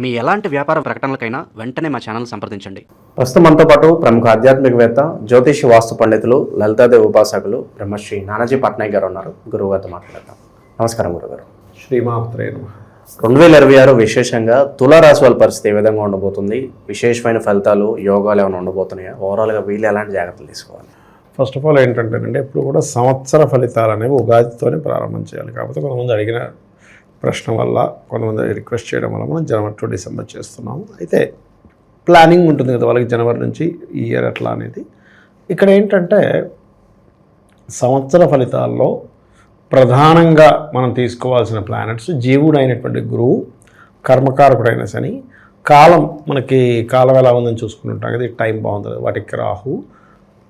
మీ ఎలాంటి వ్యాపార ప్రకటనలకైనా వెంటనే మా ఛానల్ సంప్రదించండి. ప్రస్తుతం మనతో పాటు ప్రముఖ ఆధ్యాత్మికవేత్త జ్యోతిషి వాస్తు పండితులు లలితాదేవి ఉపాసకులు బ్రహ్మశ్రీ నానాజీ పట్నాయక్ గారు ఉన్నారు. గురువు గారితో మాట్లాడతాం నమస్కారం గురుగారు శ్రీమాత్రే నమ. రెండు వేల ఇరవై ఆరు విశేషంగా తులారాశి వాళ్ళ పరిస్థితి ఏ విధంగా ఉండబోతుంది? విశేషమైన ఫలితాలు యోగాలు ఏమైనా ఉండబోతున్నాయా? ఓవరాల్గా వీళ్ళు ఎలాంటి జాగ్రత్తలు తీసుకోవాలి? ఫస్ట్ ఆఫ్ ఆల్ ఏంటంటేనండి ఎప్పుడు కూడా సంవత్సర ఫలితాలు అనేవి ఉగాదితోనే ప్రారంభం చేయాలి. కాకపోతే కొంతమంది అడిగిన ప్రశ్న వల్ల కొంతమంది రిక్వెస్ట్ చేయడం వల్ల మనం జనవరి టు డిసెంబర్ చేస్తున్నాము. అయితే ప్లానింగ్ ఉంటుంది కదా వాళ్ళకి జనవరి నుంచి ఈ ఇయర్ ఎట్లా అనేది. ఇక్కడ ఏంటంటే సంవత్సర ఫలితాల్లో ప్రధానంగా మనం తీసుకోవాల్సిన ప్లానెట్స్ జీవుడు అయినటువంటి గురువు కర్మకారకుడైన శని కాలం మనకి కాలం ఎలా ఉందని చూసుకుంటుంటాం కదా టైం బాగుంది వాటికి రాహు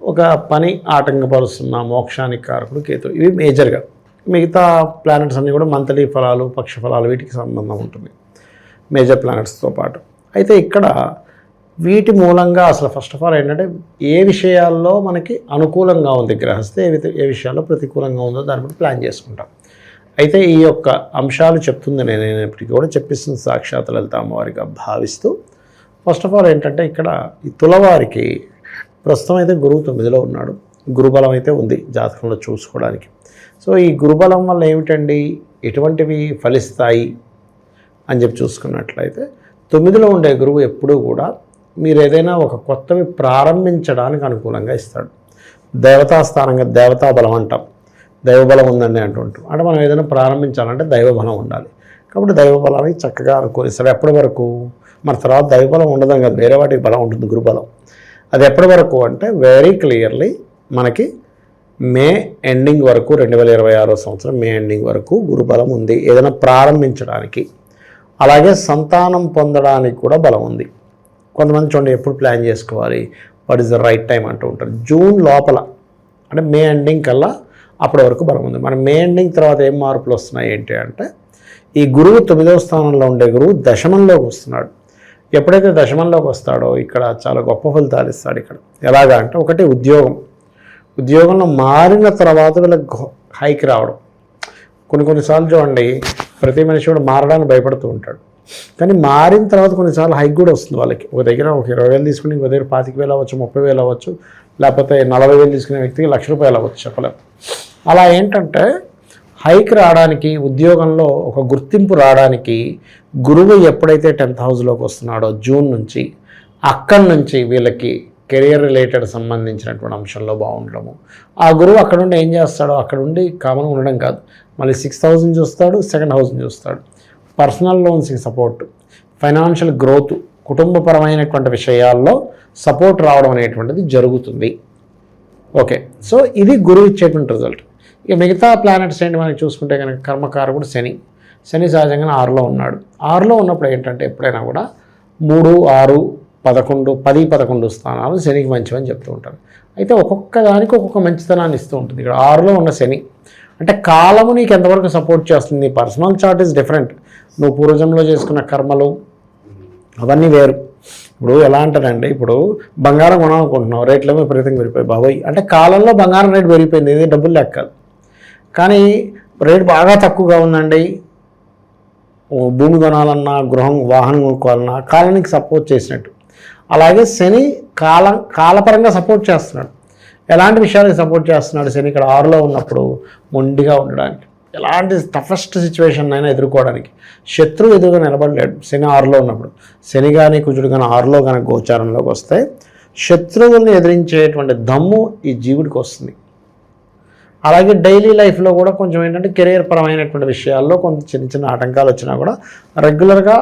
ఒక పని ఆటంకపరుస్తున్న మోక్షానికి కారకుడు కేతు. ఇవి మేజర్గా మిగతా ప్లానెట్స్ అన్నీ కూడా మంత్లీ ఫలాలు పక్ష ఫలాలు వీటికి సంబంధం ఉంటుంది. మేజర్ ప్లానెట్స్తో పాటు. అయితే ఇక్కడ వీటి మూలంగా అసలు ఫస్ట్ ఆఫ్ ఆల్ ఏంటంటే ఏ విషయాల్లో మనకి అనుకూలంగా ఉంది గ్రహస్థ ఏ ఏ విషయాల్లో ప్రతికూలంగా ఉందో దాన్ని బట్టి ప్లాన్ చేసుకుంటాం. అయితే ఈ యొక్క అంశాలు చెప్తుంది నేను ఇప్పటికీ కూడా చెప్పిస్తుంది సాక్షాత్ లలిత అమ్మవారిగా భావిస్తూ. ఫస్ట్ ఆఫ్ ఆల్ ఏంటంటే ఇక్కడ ఈ తులవారికి ప్రస్తుతం అయితే గురువు తొమ్మిదిలో ఉన్నాడు. గురుబలం అయితే ఉంది జాతకంలో చూసుకోవడానికి. సో ఈ గురుబలం వల్ల ఏమిటండి? ఎటువంటివి ఫలిస్తాయి? అని చెప్పి చూసుకున్నట్లయితే తొమ్మిదిలో ఉండే గురువు ఎప్పుడూ కూడా మీరు ఏదైనా ఒక కొత్తవి ప్రారంభించడానికి అనుకూలంగా ఇస్తాడు. దేవతా స్థానంగా దేవతా బలం అంటాం. దైవబలం ఉందండి అంటుంటాం. అంటే మనం ఏదైనా ప్రారంభించాలంటే దైవబలం ఉండాలి. కాబట్టి దైవబలానికి చక్కగా అనుకూలిస్తారు ఎప్పటి వరకు? మన తర్వాత దైవబలం ఉండదు కదా వేరే వాటికి బలం ఉంటుంది గురుబలం. అది ఎప్పటి వరకు అంటే వెరీ క్లియర్లీ మనకి మే ఎండింగ్ వరకు రెండు వేల ఇరవై ఆరో సంవత్సరం మే ఎండింగ్ వరకు గురుబలం ఉంది. ఏదైనా ప్రారంభించడానికి అలాగే సంతానం పొందడానికి కూడా బలం ఉంది. కొంతమంది చూడండి ఎప్పుడు ప్లాన్ చేసుకోవాలి. What is the right time అంటూ ఉంటారు. జూన్ లోపల అంటే మే ఎండింగ్ కల్లా అప్పటి వరకు బలం ఉంది. మన మే ఎండింగ్ తర్వాత ఏం మార్పులు వస్తున్నాయి ఏంటి అంటే ఈ గురువు తొమ్మిదవ స్థానంలో ఉండే గురువు దశమంలోకి వస్తున్నాడు. ఎప్పుడైతే దశమంలోకి వస్తాడో ఇక్కడ చాలా గొప్ప ఫలితాలు ఇస్తాడు ఇక్కడ. ఎలాగా అంటే ఒకటి ఉద్యోగం. ఉద్యోగంలో మారిన తర్వాత వీళ్ళకి హైక్ రావడం. కొన్ని కొన్నిసార్లు చూడండి ప్రతి మనిషి కూడా మారడానికి భయపడుతూ ఉంటాడు. కానీ మారిన తర్వాత కొన్నిసార్లు హైక్ కూడా వస్తుంది వాళ్ళకి. ఒక దగ్గర ఒక ఇరవై వేలు తీసుకుని ఇంకో దగ్గర పాతిక వేలు అవ్వచ్చు ముప్పై వేలు అవ్వచ్చు లేకపోతే నలభై వేలు తీసుకునే వ్యక్తికి లక్ష రూపాయలు అవ్వచ్చు చెప్పలేం. అలా ఏంటంటే హైక్ రావడానికి ఉద్యోగంలో ఒక గుర్తింపు రావడానికి గురువు ఎప్పుడైతే టెన్త్ హౌస్లోకి వస్తున్నాడో జూన్ నుంచి అక్కడి నుంచి వీళ్ళకి కెరియర్ రిలేటెడ్ సంబంధించినటువంటి అంశంలో బాగుండడము. ఆ గురువు అక్కడుండి ఏం చేస్తాడో అక్కడుండి కామన్ ఉండడం కాదు. మళ్ళీ సిక్స్ థౌజండ్ చూస్తాడు సెకండ్ హౌస్ని చూస్తాడు. పర్సనల్ లోన్స్కి సపోర్ట్ ఫైనాన్షియల్ గ్రోత్ కుటుంబపరమైనటువంటి విషయాల్లో సపోర్ట్ రావడం అనేటువంటిది జరుగుతుంది. ఓకే సో ఇది గురువు ఇచ్చేటువంటి రిజల్ట్ ఇక మిగతా ప్లానెట్స్ ఏంటి మనకి చూసుకుంటే కనుక కర్మకారకుడు శని. శని సహజంగా ఆరులో ఉన్నాడు. ఆరులో ఉన్నప్పుడు ఏంటంటే ఎప్పుడైనా కూడా మూడు ఆరు పదకొండు పది పదకొండు స్థానాలు శనికి మంచివని చెప్తూ ఉంటారు. అయితే ఒక్కొక్క దానికి ఒక్కొక్క మంచితనాన్ని ఇస్తూ ఉంటుంది. ఇక్కడ ఆరులో ఉన్న శని. అంటే కాలము నీకు ఎంతవరకు సపోర్ట్ చేస్తుంది? పర్సనల్ చార్ట్ ఇస్ డిఫరెంట్ నువ్వు పూర్వజంలో చేసుకున్న కర్మలు అవన్నీ వేరు. ఇప్పుడు ఎలా అంటారంటే ఇప్పుడు బంగారం కొనాలనుకుంటున్నావు రేట్లేమో విపరీతంగా పెరిగిపోయి బాబోయ్. అంటే కాలంలో బంగారం రేటు పెరిగిపోయింది. ఇది డబ్బులు లెక్క కానీ రేటు బాగా తక్కువగా ఉందండి. భూమి కొనాలన్నా గృహం వాహనం కొనుక్కోవాలన్నా కాలానికి సపోర్ట్ చేసినట్టు. అలాగే శని కాలం కాలపరంగా సపోర్ట్ చేస్తున్నాడు. ఎలాంటి విషయాలకు సపోర్ట్ చేస్తున్నాడు? శని ఇక్కడ ఆరులో ఉన్నప్పుడు మొండిగా ఉండడానికి. ఎలాంటి టఫెస్ట్ సిచ్యువేషన్ అయినా ఎదుర్కోవడానికి. శత్రువు ఎదురుగా నిలబడలేడు. శని ఆరులో ఉన్నప్పుడు. శని కానీ కుజుడు కానీ ఆరులో కానీ గోచారంలోకి వస్తే శత్రువుల్ని ఎదిరించేటువంటి దమ్ము ఈ జీవుడికి వస్తుంది. అలాగే డైలీ లైఫ్లో కూడా కొంచెం ఏంటంటే కెరీర్ పరమైనటువంటి విషయాల్లో కొంత చిన్న చిన్న ఆటంకాలు వచ్చినా కూడా రెగ్యులర్గా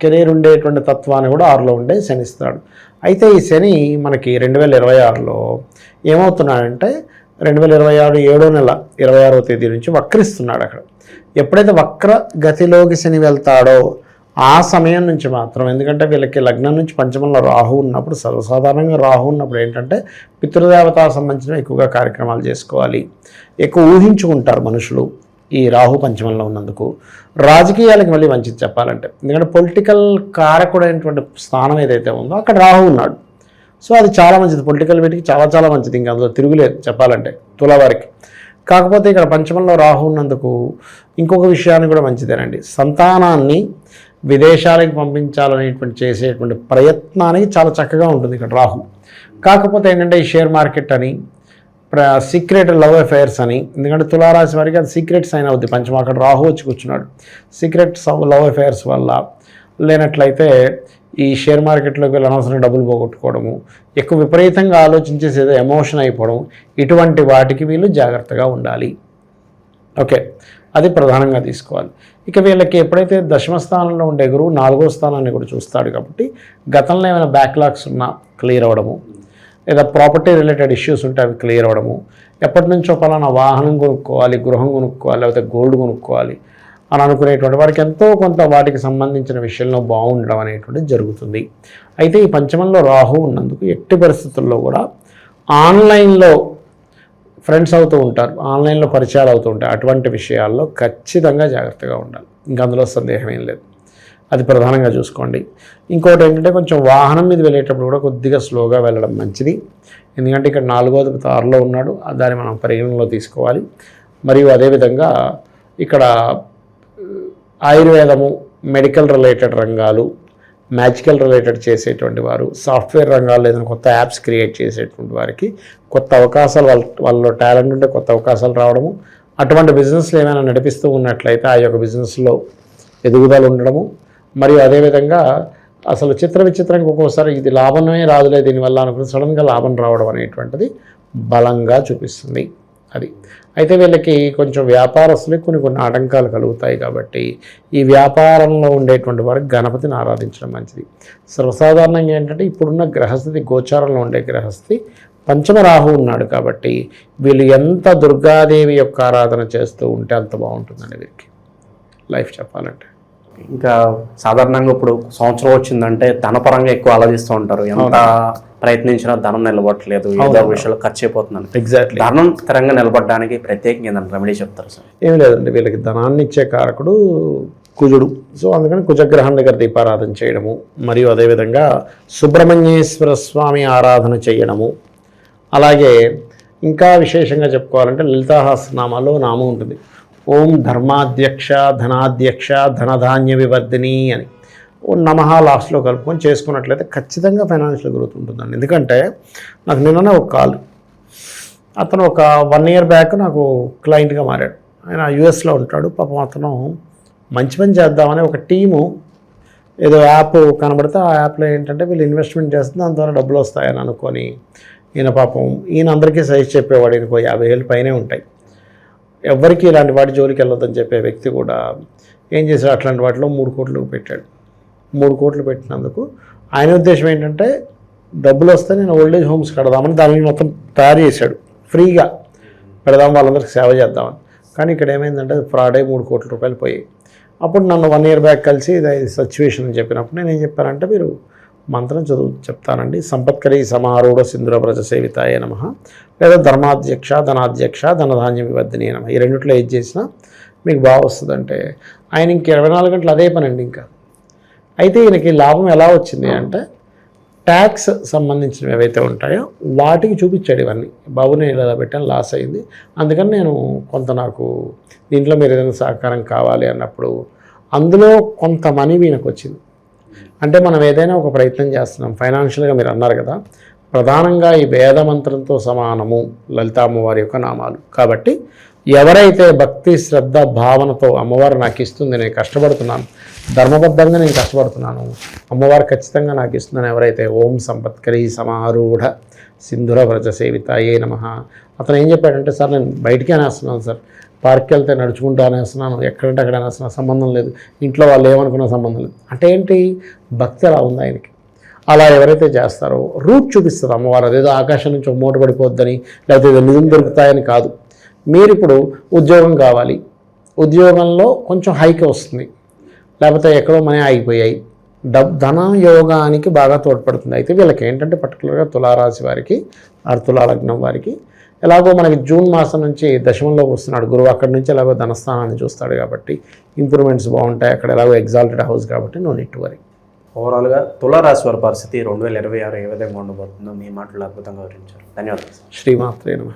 కెరీర్ ఉండేటువంటి తత్వాన్ని కూడా ఆరులో ఉండే శనిస్తాడు. అయితే ఈ శని మనకి రెండు వేల ఇరవై ఆరులో ఏమవుతున్నాడంటే రెండు వేల ఇరవై ఆరు ఏడో నెల ఇరవై ఆరో తేదీ నుంచి వక్రిస్తున్నాడు అక్కడ. ఎప్పుడైతే వక్ర గతిలోకి శని వెళ్తాడో ఆ సమయం నుంచి మాత్రం ఎందుకంటే వీళ్ళకి లగ్నం నుంచి పంచమంలో రాహు ఉన్నప్పుడు సర్వసాధారణంగా రాహు ఉన్నప్పుడు ఏంటంటే పితృదేవత సంబంధించిన ఎక్కువగా కార్యక్రమాలు చేసుకోవాలి. ఎక్కువ ఊహించుకుంటారు మనుషులు. ఈ రాహు పంచమంలో ఉన్నందుకు రాజకీయాలకు మళ్ళీ మంచిది చెప్పాలంటే. ఎందుకంటే పొలిటికల్ కారకుడైనటువంటి స్థానం ఏదైతే ఉందో అక్కడ రాహు ఉన్నాడు. సో అది చాలా మంచిది. పొలిటికల్ వీటికి చాలా చాలా మంచిది. ఇంకా అందులో తిరుగులేదు చెప్పాలంటే తులవారికి. కాకపోతే ఇక్కడ పంచమంలో రాహు ఉన్నందుకు ఇంకొక విషయాన్ని కూడా మంచిదేనండి. సంతానాన్ని విదేశాలకు పంపించాలనేటువంటి చేసేటువంటి ప్రయత్నానికి చాలా చక్కగా ఉంటుంది ఇక్కడ రాహు. కాకపోతే ఏంటంటే ఈ షేర్ మార్కెట్ అని సీక్రెట్ లవ్ అఫైర్స్ అని. ఎందుకంటే తులారాశి వారికి అది సీక్రెట్ సైన్ అవుద్ది. పంచమ అక్కడ రాహు వచ్చి కూర్చున్నాడు. సీక్రెట్ లవ్ అఫైర్స్ వల్ల లేనట్లయితే ఈ షేర్ మార్కెట్లోకి వెళ్ళి అనవసరం డబ్బులు పోగొట్టుకోవడము ఎక్కువ విపరీతంగా ఆలోచించేసి ఏదో ఎమోషన్ అయిపోవడం ఇటువంటి వాటికి వీళ్ళు జాగ్రత్తగా ఉండాలి. ఓకే. అది ప్రధానంగా తీసుకోవాలి. ఇక వీళ్ళకి ఎప్పుడైతే దశమ స్థానంలో ఉండే గురువు నాలుగో స్థానాన్ని కూడా చూస్తాడు కాబట్టి గతంలో ఏమైనా బ్యాక్లాగ్స్ ఉన్నా క్లియర్ అవ్వడము. లేదా ప్రాపర్టీ రిలేటెడ్ ఇష్యూస్ ఉంటే అవి క్లియర్ అవ్వడము ఎప్పటి నుంచో పలానా వాహనం కొనుక్కోవాలి గృహం కొనుక్కోవాలి లేకపోతే గోల్డ్ కొనుక్కోవాలి అని అనుకునేటువంటి వారికి ఎంతో కొంత వాటికి సంబంధించిన విషయంలో బాగుండడం అనేటువంటిది జరుగుతుంది. అయితే ఈ పంచమంలో రాహు ఉన్నందుకు ఎట్టి పరిస్థితుల్లో కూడా ఆన్లైన్లో ఫ్రెండ్స్ అవుతూ ఉంటారు ఆన్లైన్లో పరిచయాలు అవుతూ ఉంటాయి. అటువంటి విషయాల్లో ఖచ్చితంగా జాగ్రత్తగా ఉండాలి. ఇంకా అందులో సందేహం ఏం లేదు. అది ప్రధానంగా చూసుకోండి. ఇంకోటి ఏంటంటే కొంచెం వాహనం మీద వెళ్ళేటప్పుడు కూడా కొద్దిగా స్లోగా వెళ్ళడం మంచిది. ఎందుకంటే ఇక్కడ నాలుగోది తారులో ఉన్నాడు. దాన్ని మనం పరిగణనలో తీసుకోవాలి. మరియు అదేవిధంగా ఇక్కడ ఆయుర్వేదము మెడికల్ రిలేటెడ్ రంగాలు మ్యాజికల్ రిలేటెడ్ చేసేటువంటి వారు సాఫ్ట్వేర్ రంగాల్లో ఏదైనా కొత్త యాప్స్ క్రియేట్ చేసేటువంటి వారికి కొత్త అవకాశాలు వాళ్ళ వాళ్ళలో టాలెంట్ ఉంటే కొత్త అవకాశాలు రావడము. అటువంటి బిజినెస్లు ఏమైనా నడిపిస్తూ ఉన్నట్లయితే ఆ యొక్క బిజినెస్లో ఎదుగుదల ఉండడము. మరియు అదేవిధంగా అసలు చిత్ర విచిత్రంగా ఒక్కోసారి ఇది లాభమే రాదులే దీనివల్ల అనుకుని సడన్గా లాభం రావడం అనేటువంటిది బలంగా చూపిస్తుంది అది. అయితే వీళ్ళకి కొంచెం వ్యాపారస్తులకి కొన్ని కొన్ని ఆటంకాలు కలుగుతాయి కాబట్టి ఈ వ్యాపారంలో ఉండేటువంటి వారికి గణపతిని ఆరాధించడం మంచిది. సర్వసాధారణంగా ఏంటంటే ఇప్పుడున్న గ్రహస్థితి గోచారంలో ఉండే గ్రహస్థితి పంచమ రాహు ఉన్నాడు కాబట్టి వీళ్ళు ఎంత దుర్గాదేవి యొక్క ఆరాధన చేస్తూ ఉంటే అంత బాగుంటుందండి వీరికి. లైఫ్ చెప్పాలంటే. ఇంకా సాధారణంగా ఇప్పుడు సంవత్సరం వచ్చిందంటే ధనపరంగా ఎక్కువ ఆలోచిస్తూ ఉంటారు. ఎంత ప్రయత్నించినా ధనం నిలబడట్లేదు ఏదో విషయంలో ఖర్చు అయిపోతుందని. ఎగ్జాక్ట్లీ ధనం స్థిరంగా నిలబడడానికి ప్రత్యేకంగా ఏదైనా రెమెడీ చెప్తారు సార్? ఏం లేదండి. వీళ్ళకి ధనాన్ని ఇచ్చే కారకుడు కుజుడు. సో అందుకని కుజగ్రహం దగ్గర దీపారాధన చేయడము మరియు అదేవిధంగా సుబ్రహ్మణ్యేశ్వర స్వామి ఆరాధన చేయడము. అలాగే ఇంకా విశేషంగా చెప్పుకోవాలంటే లలితాహాసనామాలో నామం ఉంటుంది. ఓం ధర్మాధ్యక్ష ధనాధ్యక్ష ధనధాన్య వివర్ధిని అని. ఓ నమః లాస్ట్లో కలుపుకొని చేసుకున్నట్లయితే ఖచ్చితంగా ఫైనాన్షియల్ గ్రోత్ ఉంటుందండి. ఎందుకంటే నాకు నిన్ననే ఒక కాల్ అతను ఒక వన్ ఇయర్ బ్యాక్ నాకు క్లయింట్గా మారాడు. ఆయన యుఎస్లో ఉంటాడు. పాపం అతను మంచి పని చేద్దామని ఒక టీము ఏదో యాప్ కనబడితే ఆ యాప్లో ఏంటంటే వీళ్ళు ఇన్వెస్ట్మెంట్ చేస్తే దాని ద్వారా డబ్బులు వస్తాయని అనుకొని ఈయన పాపం ఈయన అందరికీ సైజ్ చెప్పేవాడు ఈయనకు యాభై వేలు పైనే ఉంటాయి. ఎవ్వరికీ ఇలాంటి వాటి జోలికి వెళ్ళొద్దని చెప్పే వ్యక్తి కూడా ఏం చేశాడు? అట్లాంటి వాటిలో మూడు కోట్లు పెట్టాడు. మూడు కోట్లు పెట్టినందుకు ఆయన ఉద్దేశం ఏంటంటే డబ్బులు వస్తే నేను ఓల్డేజ్ హోమ్స్ కడదామని దానిని మొత్తం తయారు చేశాడు. ఫ్రీగా పెడదాం వాళ్ళందరికీ సేవ చేద్దామని. కానీ ఇక్కడ ఏమైందంటే ఫ్రాడే మూడు కోట్ల రూపాయలు పోయాయి. అప్పుడు నన్ను వన్ ఇయర్ బ్యాక్ కలిసి ఇది సిచ్యువేషన్ అని చెప్పినప్పుడు నేను ఏం చెప్పానంటే మీరు మంత్రం చదువు చెప్తానండి. సంపత్కరి సమారూఢ సింధుర వ్రజ సేవితాయ నమ. లేదా ధర్మాధ్యక్ష ధనాధ్యక్ష ధనధాన్య వివర్ధని నమ. ఈ రెండిట్లో ఏది చేసినా మీకు బాగా వస్తుందంటే ఆయన ఇంక ఇరవై నాలుగు గంటలు అదే పని అండి ఇంకా. అయితే ఈయనకి లాభం ఎలా వచ్చింది అంటే ట్యాక్స్ సంబంధించినవి ఏవైతే ఉంటాయో వాటికి చూపించాడు ఇవన్నీ. బాబు నేను ఇలా పెట్టాను లాస్ అయింది. అందుకని నేను కొంత నాకు దీంట్లో మీరు ఏదైనా సహకారం కావాలి అన్నప్పుడు అందులో కొంత మనీ వీళ్ళకి వచ్చింది అంటే మనం ఏదైనా ఒక ప్రయత్నం చేస్తున్నాం. ఫైనాన్షియల్గా మీరు అన్నారు కదా ప్రధానంగా ఈ వేద మంత్రంతో సమానము లలిత అమ్మవారి యొక్క నామాలు. కాబట్టి ఎవరైతే భక్తి శ్రద్ధ భావనతో అమ్మవారు నాకు ఇస్తుంది నేను కష్టపడుతున్నాను ధర్మబద్ధంగా నేను కష్టపడుతున్నాను అమ్మవారు ఖచ్చితంగా నాకు ఇస్తుందని ఎవరైతే ఓం సంపత్కరి సమారూఢ సింధుర వ్రజ సేవిత ఏ నమ. అతను ఏం చెప్పాడంటే సార్ నేను బయటికి అనేస్తున్నాను సార్. పార్క్కి వెళ్తే నడుచుకుంటూ అనేస్తున్నాను ఎక్కడంటే అక్కడ అనేస్తున్నా సంబంధం లేదు. ఇంట్లో వాళ్ళు ఏమనుకున్న సంబంధం లేదు. అంటే ఏంటి? భక్తి అలా ఉంది ఆయనకి. అలా ఎవరైతే చేస్తారో రూట్ చూపిస్తుంది అమ్మవారు. అదేదో ఆకాశం నుంచి ఒక మూట పడిపోద్దని లేకపోతే ఏదో నిధులు దొరుకుతాయని కాదు. మీరు ఇప్పుడు ఉద్యోగం కావాలి. ఉద్యోగంలో కొంచెం హైక్ వస్తుంది. లేకపోతే ఎక్కడో మనీ ఆగిపోయాయి. డబ్ ధన యోగానికి బాగా తోడ్పడుతుంది. అయితే వీళ్ళకి ఏంటంటే పర్టికులర్గా తులారాశి వారికి ఆరు తులాలగ్నం వారికి ఎలాగో మనకి జూన్ మాసం నుంచి దశమంలోకి వస్తున్నాడు. గురువు అక్కడి నుంచి ఎలాగో ధనస్థానాన్ని చూస్తాడు కాబట్టి ఇంప్రూవ్మెంట్స్ బాగుంటాయి. అక్కడ ఎలాగో ఎగ్జాల్టెడ్ హౌస్ కాబట్టి నో నీట్ వరీ ఓవరాల్గా తులారాశి వారి పరిస్థితి రెండు వేల ఇరవై ఆరు ఏ విధంగా ఉండబోతుందో మీ మాటలు అద్భుతంగా వివరించారు. ధన్యవాదాలు. శ్రీమాత్రే నమ.